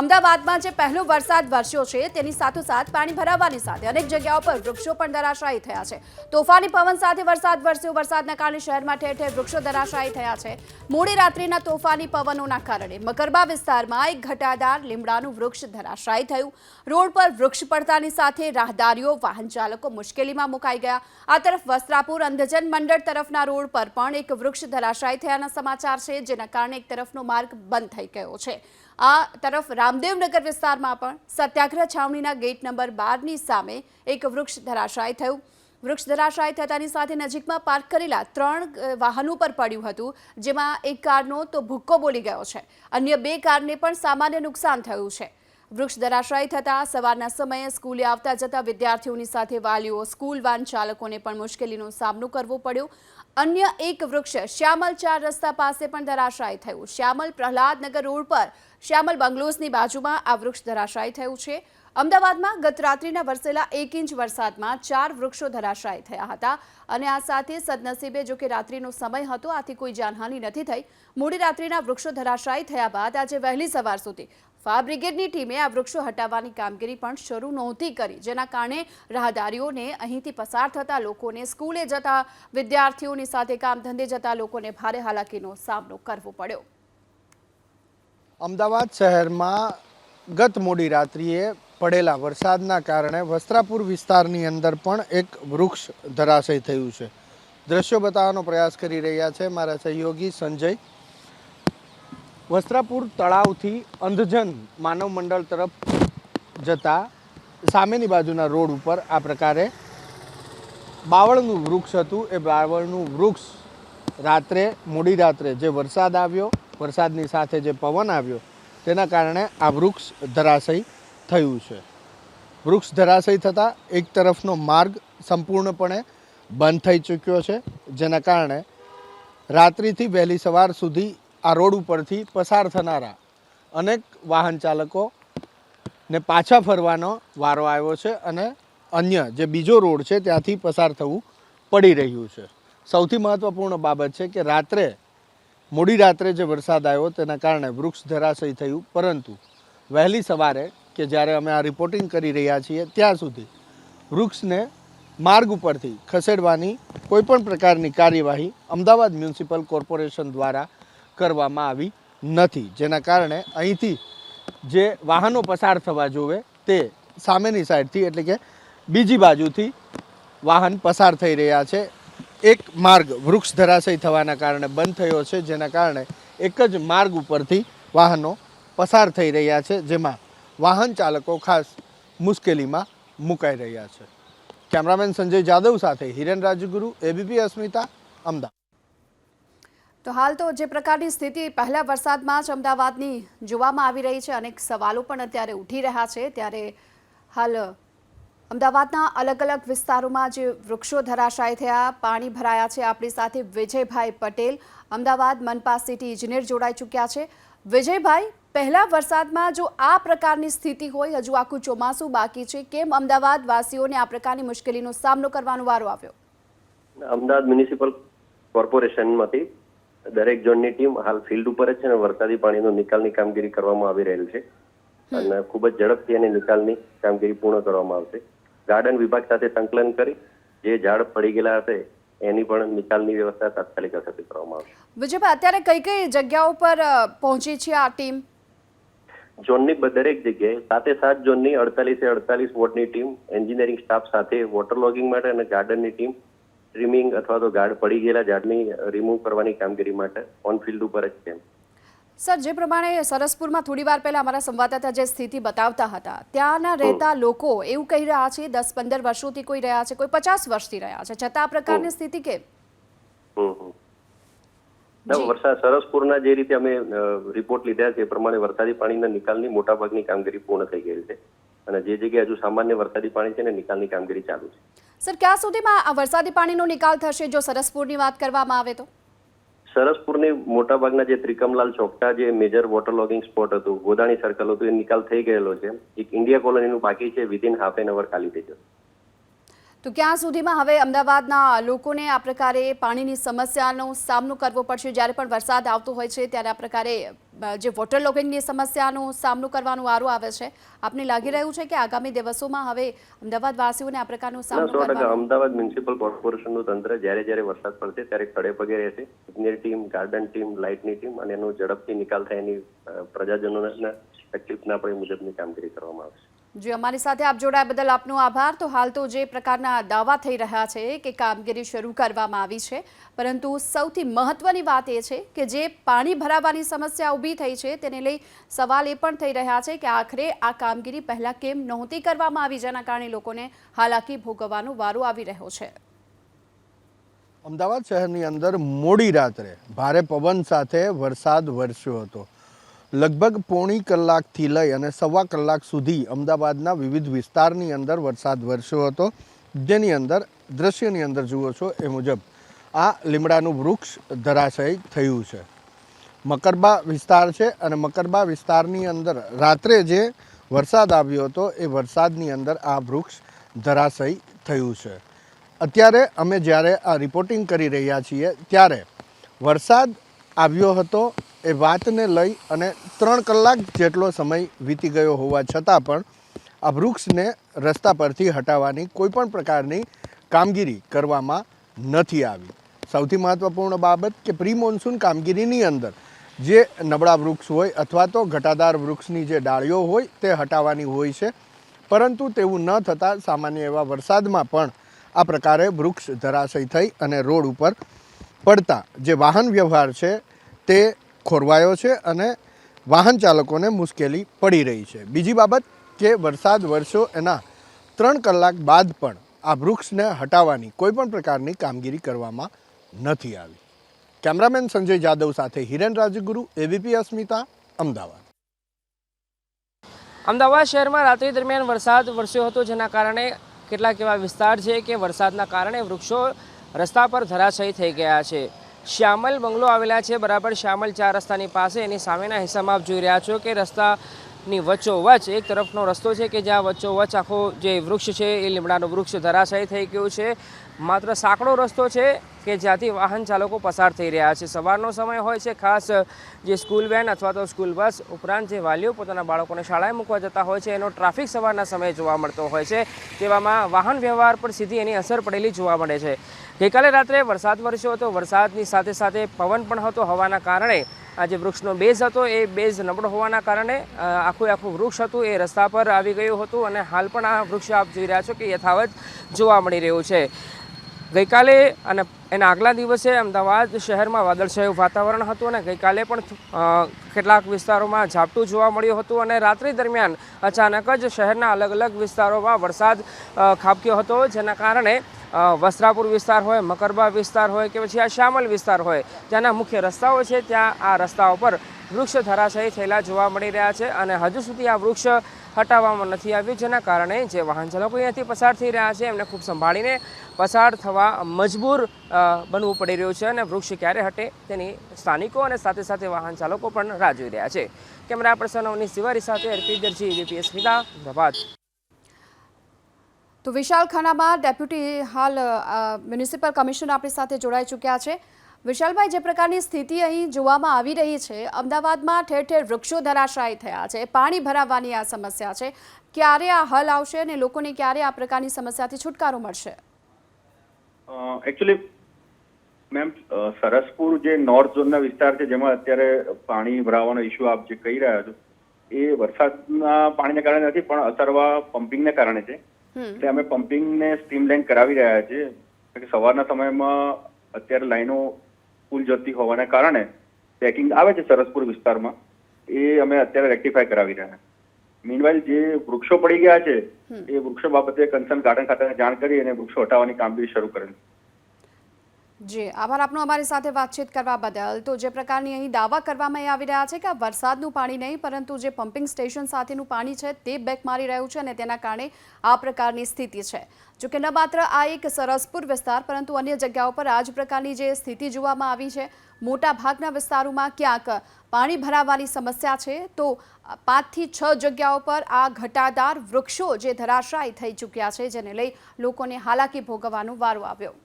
અમદાવાદમાં જે પહેલો વરસાદ વરસ્યો છે, તેની સાથોસાથ પાણી ભરાવાની સાથે અનેક જગ્યાઓ પર વૃક્ષો પણ ધરાશાયી થયા છે. તોફાની પવન સાથે વરસાદ વરસ્યો. વરસાદના કારણે શહેરમાં ઠેર ઠેર વૃક્ષો ધરાશાયી થયા છે. મોડી રાત્રિના તોફાની પવનોના કારણે મકરબા વિસ્તારમાં એક ઘટાદાર લીમડાનું વૃક્ષ ધરાશાયી થયું. રોડ પર વૃક્ષ પડતાની સાથે રાહદારીઓ, વાહન ચાલકો મુશ્કેલીમાં મુકાઈ ગયા. આ તરફ વસ્ત્રાપુર અંધજન મંડળ તરફના રોડ પર પણ એક વૃક્ષ ધરાશાયી થયાના સમાચાર છે, જેના કારણે એક તરફનો માર્ગ બંધ થઈ ગયો છે. આ તરફ રામદેવનગર વિસ્તારમાં પણ સત્યાગ્રહ છાવણીના ગેટ નંબર બારની સામે એક વૃક્ષ ધરાશાય થયું. વૃક્ષ ધરાશાય થતાની સાથે નજીકમાં પાર્ક કરેલા ત્રણ વાહનો પર પડ્યું હતું, જેમાં એક કારનો તો ભૂક્કો બોલી ગયો છે. અન્ય બે કારને પણ સામાન્ય નુકસાન થયું છે. વૃક્ષ ધરાશાય થતાં સવારના સમયે સ્કૂલે આવતા જતા વિદ્યાર્થીઓની સાથે વાલીઓ, સ્કૂલ વાન ચાલકોને પણ મુશ્કેલીનો સામનો કરવો પડ્યો. અન્ય એક વૃક્ષ શ્યામલ ચાર રસ્તા પાસે પણ ધરાશાયી થયું. શ્યામલ પ્રહલાદનગર રોડ પર શ્યામલ બંગલોઝની બાજુમાં આ વૃક્ષ ધરાશાયી થયું છે. અમદાવાદમાં ગત રાત્રિના વરસેલા એક ઇંચ વરસાદમાં ચાર વૃક્ષો ધરાશાયી થયા હતા અને આ સાથે સદનસીબે જો કે રાત્રિનો સમય હતો, આથી કોઈ જાનહાનિ નથી થઈ. મોડી રાત્રિના વૃક્ષો ધરાશાયી થયા બાદ આજે વહેલી સવાર સુધી ફાયર બ્રિગેડની ટીમે આ વૃક્ષો હટાવવાની કામગીરી પણ શરૂ નહોતી કરી, જેના કારણે રાહદારીઓને અહીંથી પસાર થતા લોકોને સ્કૂલે જતા વિદ્યાર્થીઓની સાથે કામ ધંધે જતા લોકોને ભારે હાલાકીનો સામનો કરવો પડ્યો. અમદાવાદ શહેરમાં ગત મોડી રાત્રિએ પડેલા વરસાદના કારણે વસ્ત્રાપુર વિસ્તારની અંદર પણ એક વૃક્ષ ધરાશય થયું છે. દ્રશ્યો બતાવવાનો પ્રયાસ કરી રહ્યા છે મારા સહયોગી સંજય. વસ્ત્રાપુર તળાવથી અંધજન માનવ મંડળ તરફ જતા સામેની બાજુના રોડ ઉપર આ પ્રકારે બાવળનું વૃક્ષ હતું. એ બાવળનું વૃક્ષ રાત્રે, મોડી રાત્રે જે વરસાદ આવ્યો, વરસાદની સાથે જે પવન આવ્યો, તેના કારણે આ વૃક્ષ ધરાશયી થયું છે. વૃક્ષ ધરાશયી થતાં એક તરફનો માર્ગ સંપૂર્ણપણે બંધ થઈ ચૂક્યો છે, જેના કારણે રાત્રિથી વહેલી સવાર સુધી આ રોડ ઉપરથી પસાર થનારા અનેક વાહન ચાલકો ને પાછા ફરવાનો વારો આવ્યો છે અને અન્ય જે બીજો રોડ છે ત્યાંથી પસાર થવું પડી રહ્યું છે. સૌથી મહત્ત્વપૂર્ણ બાબત છે કે રાત્રે, મોડી રાત્રે જે વરસાદ આવ્યો તેના કારણે વૃક્ષ ધરાશય થયું, પરંતુ વહેલી સવારે કે જ્યારે અમે આ રિપોર્ટિંગ કરી રહ્યા છીએ, ત્યાં સુધી વૃક્ષને માર્ગ ઉપરથી ખસેડવાની કોઈપણ પ્રકારની કાર્યવાહી અમદાવાદ મ્યુનિસિપલ કોર્પોરેશન દ્વારા કરવામાં આવી નથી. જેના કારણે અહીંથી જે વાહનો પસાર થવા જોવે તે સામેની સાઈડથી એટલે કે બીજી બાજુથી વાહન પસાર થઈ રહ્યા છે. એક માર્ગ વૃક્ષ ધરાશય થવાના કારણે બંધ થયો છે, જેના કારણે એક જ માર્ગ ઉપરથી વાહનો પસાર થઈ રહ્યા છે, જેમાં વાહન ચાલકો ખાસ મુશ્કેલીમાં મુકાઈ રહ્યા છે. કેમેરામેન સંજય જાદવ સાથે હિરેન રાજગુરુ એબીપી અસ્મિતા, અમદાવાદ. તો હાલ તો જે પ્રકારની સ્થિતિ પહેલા વરસાદમાં જ અમદાવાદની જોવામાં આવી રહી છે, અનેક સવાલો પણ અત્યારે ઉઠી રહ્યા છે. ત્યારે હાલ અમદાવાદના અલગ અલગ વિસ્તારોમાં જે વૃક્ષો ધરાશાય થયા, પાણી ભરાયા છે. આપણી સાથે વિજયભાઈ પટેલ, અમદાવાદ મનપા સિટી ઇજનેર જોડાઈ ચૂક્યા છે. વિજયભાઈ પહેલા વરસાદમાં જો આ પ્રકારની સ્થિતિ હોય હજુ આખું ચોમાસું બાકી છે કેમ અમદાવાદ વાસીઓને આ પ્રકારની મુશ્કેલીનો સામનો કરવાનો વારો આવ્યો? અમદાવાદ મ્યુનિસિપલ કોર્પોરેશનમાંથી દરેક ઝોનની ટીમ હાલ ફિલ્ડ ઉપર જ છે અને વરસાદી પાણીનો નિકાલની કામગીરી કરવામાં આવી રહેલ છે. અને ખૂબ જ ઝડપથી એની નિકાલની કામગીરી પૂર્ણ કરવામાં આવશે. ગાર્ડન વિભાગ સાથે સંકલન કરી જે ઝાડ પડી ગયેલા હશે એની પણ નિકાલની વ્યવસ્થા તાત્કાલિક અસરથી કરવામાં આવશે. વિજયભાઈ અત્યારે કઈ કઈ જગ્યાઓ પર પહોંચી છે આ ટીમ? ઝોનની બ- દરેક જગ્યાએ સાતે સાત ઝોનની અડતાલીસે અડતાલીસ વોર્ડની ટીમ એન્જિનિયરિંગ સ્ટાફ સાથે વોટર લોગિંગ માટે અને ગાર્ડનની ટીમ ટ્રીમિંગ અથવા તો ઝાડ પડી ગયેલા ઝાડની રિમૂવ કરવાની કામગીરી માટે ઓન ફિલ્ડ ઉપર જ છે. સર જે પ્રમાણે સરસપુરમાં થોડી વાર પહેલા અમારા સંવાદદાતા જે સ્થિતિ બતાવતા હતા ત્યાંના રહેતા લોકો એવું કહી રહ્યા છે દસ પંદર વર્ષોથી કોઈ રહ્યા છે કોઈ પચાસ વર્ષથી રહ્યા છે. છતાં આ પ્રકારની સ્થિતિ કેમ? હમ હમ. ના, વરસાદ સરસપુરના જે રીતે અમે રિપોર્ટ લીધા છે એ પ્રમાણે વરસાદી પાણીના નિકાલની મોટાભાગની કામગીરી પૂર્ણ થઈ ગઈ છે. અને જે જગ્યાએ હજુ સામાન્ય વરસાદી પાણી છે ને નિકાલની કામગીરી ચાલુ છે. સર ક્યાં સુધીમાં આ વરસાદી પાણીનો નિકાલ થશે જો સરસપુરની વાત કરવામાં આવે તો? સરસપુરની મોટાભાગના જે ત્રિકમલાલ ચોકટા જે મેજર વોટર લોગિંગ સ્પોટ હતું ગોદાણી સર્કલ હતું એ નિકાલ થઈ ગયેલો છે. એક ઇન્ડિયા કોલોનીનું બાકી છે વિધિન હાફ એન અવર ખાલી થઈ જશે. તો ક્યાં સુધીમાં હવે અમદાવાદના લોકોને આ પ્રકારે પાણીની સમસ્યાનો સામનો કરવો પડશે? જ્યારે પણ વરસાદ આવતો હોય છે ત્યારે આ પ્રકારે જે વોટર લોગિંગની સમસ્યાનો સામનો કરવાનો વારો આવે છે. આપને લાગી રહ્યું છે કે આગામી દિવસોમાં હવે અમદાવાદ વાસીઓને આ પ્રકારનો સામનો કરવાનો? અમદાવાદ મ્યુનિસિપલ કોર્પોરેશનનું તંત્ર જ્યારે જ્યારે વરસાદ પડશે ત્યારે ખડે પગે રહેશે. ઇજનેર ટીમ ગાર્ડન ટીમ લાઇટની ટીમ અને એનો ઝડપથી નિકાલ થાય એની પ્રજાજનોના તકલીફના આપણે એ મુજબની કામગીરી કરવામાં આવશે. જી અમારી સાથે આપ જોડાયા બદલ આપનો આભાર. તો હાલ તો જે પ્રકારના દાવા થઈ રહ્યા છે કે કામગીરી શરૂ કરવામાં આવી છે પરંતુ સૌથી મહત્વની વાત એ છે કે જે પાણી ભરાવાની સમસ્યા ઊભી થઈ છે તેને લઈ સવાલ એ પણ થઈ રહ્યા છે કે આખરે આ કામગીરી પહેલાં કેમ નહોતી કરવામાં આવી જેના કારણે લોકોને હાલાકી ભોગવવાનો વારો આવી રહ્યો છે. અમદાવાદ શહેરની અંદર મોડી રાત્રે ભારે પવન સાથે વરસાદ વરસ્યો હતો. લગભગ પોણી કલાકથી લઈ અને સવા કલાક સુધી અમદાવાદના વિવિધ વિસ્તારની અંદર વરસાદ વરસ્યો હતો. જેની અંદર, દ્રશ્યની અંદર જુઓ છો એ મુજબ આ લીમડાનું વૃક્ષ ધરાશયી થયું છે. મકરબા વિસ્તાર છે અને મકરબા વિસ્તારની અંદર રાત્રે જે વરસાદ આવ્યો હતો એ વરસાદની અંદર આ વૃક્ષ ધરાશયી થયું છે. અત્યારે અમે જ્યારે આ રિપોર્ટિંગ કરી રહ્યા છીએ, ત્યારે વરસાદ આવ્યો હતો એ વાતને લઈ અને ત્રણ કલાક જેટલો સમય વીતી ગયો હોવા છતાં પણ આ વૃક્ષને રસ્તા પરથી હટાવવાની કોઈ પણ પ્રકારની કામગીરી કરવામાં નથી આવી. સૌથી મહત્ત્વપૂર્ણ બાબત કે પ્રી મોન્સૂન કામગીરીની અંદર જે નબળા વૃક્ષ હોય અથવા તો ઘટાદાર વૃક્ષની જે ડાળીઓ હોય તે હટાવવાની હોય છે. પરંતુ તેવું ન થતાં સામાન્ય એવા વરસાદમાં પણ આ પ્રકારે વૃક્ષ ધરાશય થઈ અને રોડ ઉપર પડતા જે વાહન વ્યવહાર છે તે ખોરવાયો છે અને વાહન ચાલકોને મુશ્કેલી પડી રહી છે. બીજી બાબત કે વરસાદ વરસ્યો એના ત્રણ કલાક બાદ પણ આ વૃક્ષને હટાવવાની કોઈ પણ પ્રકારની કામગીરી કરવામાં નથી આવી. કેમેરામેન સંજય જાદવ સાથે હિરેન રાજગુરુ એબીપી અસ્મિતા, અમદાવાદ. અમદાવાદ શહેરમાં રાત્રિ દરમિયાન વરસાદ વરસ્યો હતો, જેના કારણે કેટલાક એવા વિસ્તાર છે કે વરસાદના કારણે વૃક્ષો રસ્તા પર ધરાશયી થઈ ગયા છે. શ્યામલ બંગલો આવેલા છે, બરાબર. શ્યામલ ચાર રસ્તાની પાસે. એની સામેના હિસ્સામાં આપ જોઈ રહ્યા છો કે રસ્તાની વચ્ચોવચ એક તરફનો રસ્તો છે કે જ્યાં વચ્ચોવચ આખો જે વૃક્ષ છે, એ લીમડાનું વૃક્ષ ધરાશયી થઈ ગયું છે. માત્ર સાંકડો રસ્તો છે કે જ્યાંથી વાહન ચાલકો પસાર થઈ રહ્યા છે. સવારનો સમય હોય છે ખાસ જે સ્કૂલ વેન અથવા તો સ્કૂલ બસ ઉપરાંત જે વાલીઓ પોતાના બાળકોને શાળાએ મૂકવા જતા હોય છે, એનો ટ્રાફિક સવારના સમયે જોવા મળતો હોય છે. તેવામાં વાહન વ્યવહાર પર સીધી એની અસર પડેલી જોવા મળે છે. ગઈકાલે રાત્રે વરસાદ વરસ્યો હતો. વરસાદની સાથે સાથે પવન પણ હતો હવાના કારણે. આ જે વૃક્ષનો બેઝ હતો. એ બેઝ નબળો હોવાના કારણે આખું આખું વૃક્ષ હતું. એ રસ્તા પર આવી ગયું હતું અને હાલ પણ આ વૃક્ષ આપ જોઈ રહ્યા છો કે યથાવત જોવા મળી રહ્યું છે. ગઈકાલે અને એના આગલા દિવસે અમદાવાદ શહેરમાં વાદળછાયું વાતાવરણ હતું અને ગઈકાલે પણ કેટલાક વિસ્તારોમાં ઝાપટું જોવા મળ્યું હતું અને રાત્રિ દરમિયાન અચાનક જ શહેરના અલગ અલગ વિસ્તારોમાં વરસાદ ખાબક્યો હતો, જેના કારણે વસ્ત્રાપુર વિસ્તાર હોય, મકરબા વિસ્તાર હોય કે પછી આ શ્યામલ વિસ્તાર હોય, ત્યાંના મુખ્ય રસ્તાઓ છે, ત્યાં આ રસ્તાઓ પર વૃક્ષ ધરાશયી થયેલા જોવા મળી રહ્યા છે અને હજુ સુધી આ વૃક્ષ હટાવવામાં નથી આવ્યું, જેના કારણે જે વાહન ચાલકો અહીંયાથી પસાર થઈ રહ્યા છે, એમને ખૂબ સંભાળીને પસાર થવા મજબૂર બનવું પડી રહ્યું છે અને વૃક્ષ ક્યારે હટે તેની સ્થાનિકો અને સાથે સાથે વાહન ચાલકો પણ રાહ જોઈ રહ્યા છે. કેમેરા પર્સન અવની તિવારી સાથે અર્પિત દરજી, એબીપી સ્મિતા અમદાવાદ. તો વિશાલ ખાનામાં ડેપ્યુટી હાલ મ્યુનિસિપલ કમિશનર આપણી સાથે જોડાઈ ચૂક્યા છે. વિશાલભાઈ જે પ્રકારની સ્થિતિ અહીં જોવામાં આવી રહી છે અમદાવાદમાં ઠેર ઠેર વૃક્ષો ધરાશાયી થયા છે પાણી ભરાવાની આ સમસ્યા છે. ક્યારે આ હલ આવશે અને લોકોને ક્યારે આ પ્રકારની સમસ્યાથી છુટકારો મળશે? એકચ્યુઅલી મેમ સરસપુર જે નોર્થ ઝોનના વિસ્તાર છે જેમાં અત્યારે પાણી ભરાવાનો ઇસ્યુ આપ જે કહી રહ્યા છો એ વરસાદના પાણીને કારણે નથી પણ અસરવા પમ્પિંગને કારણે છે. એટલે અમે પમ્પિંગને સ્ટ્રીમલાઇન કરાવી રહ્યા છીએ. સવારના સમયમાં અત્યારે લાઈનો ફૂલ જતી હોવાને કારણે પેકિંગ આવે છે સરસપુર વિસ્તારમાં. એ અમે અત્યારે રેક્ટિફાય કરાવી રહ્યા. મીનવાઇલ જે વૃક્ષો પડી ગયા છે એ વૃક્ષો બાબતે કન્સર્ન ગાર્ડન ખાતે જાણ કરી અને વૃક્ષો હટાવવાની કામગીરી શરૂ કરેલ. જી, આભાર આપનો અમારી સાથે વાતચીત કરવા બદલ. તો જે પ્રકારની અહીં દાવા કરવામાં આવી રહ્યા છે કે વરસાદનું પાણી નહીં, પરંતુ જે પમ્પિંગ સ્ટેશન સાથેનું પાણી છે તે બેક મારી રહ્યું છે અને તેના કારણે આ પ્રકારની સ્થિતિ છે. જોકે ન માત્ર આ એક સરસપુર વિસ્તાર, પરંતુ અન્ય જગ્યાઓ પર આ જ પ્રકારની જે સ્થિતિ જોવામાં આવી છે. મોટા ભાગના વિસ્તારોમાં ક્યાંક પાણી ભરાવાની સમસ્યા છે. તો પાંચથી છ જગ્યાઓ પર આ ઘટાદાર વૃક્ષો જે ધરાશાયી થઈ ચૂક્યા છે, જેને લઈ લોકોને હાલાકી ભોગવવાનો વારો આવ્યો.